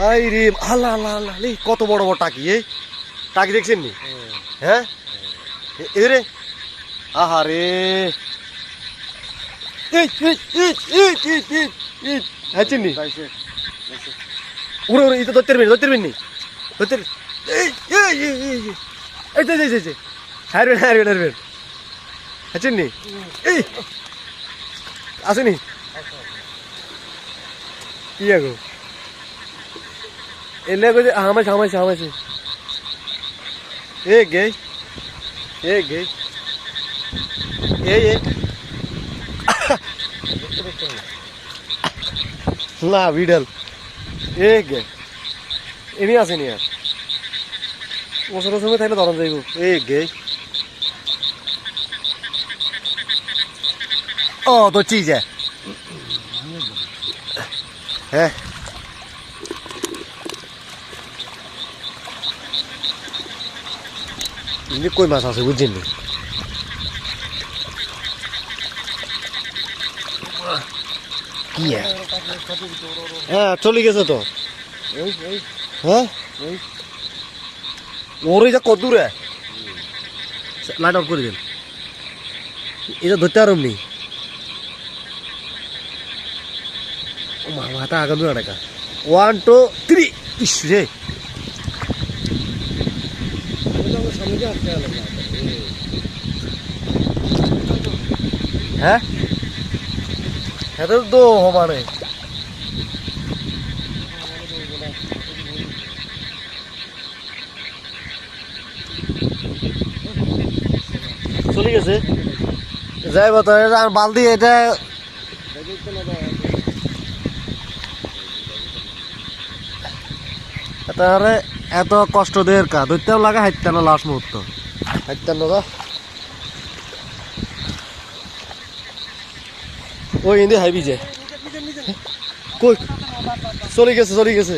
I রে আল্লাহ আল্লাহ আল্লাহ কত বড় বড় টাকি, এই। টাকি দেখছেন নি? হ্যাঁ? এ- রে। আহা রে। হ্যাঁ চিনি উড়ে উড়ে এটা ধরতে পারবেন ধরতে পারবেন নি ধরতে এই এই যে। হারবেন হারবেন হারবেন হ্যাঁ চিনি এই। আসেনি? কি আগো এলে কই হামাইছে হামাইছে হামাইছে এ গে এ গে এ এ না, বিডাল। এ গে এমনি আছে নি আর বছরের সময় থাকলে ধরন যাইব। এ গে ও তো চিজ হ্যাঁ কই মাছ আছে বুঝছেন কি? হ্যাঁ চলে গেছে তো হ্যাঁ ওর এটা কত দূরে লাইট অফ করে দেন এটা ধরতে পারম নি ও মা মাথা আগাম না টাকা ওয়ান টু থ্রি ইস রে হ্যাঁ? তো মানে। চলে গেছে। যাইব তো এটা আর বালতি এটা তাহলে এত কষ্ট দেয়ের কা ধরতেও লাগে না লাস্ট মুহূর্ত? হাইতে না তো ওই ইন্দি হাইবি যে। কই? চলে গেছে চলে গেছে।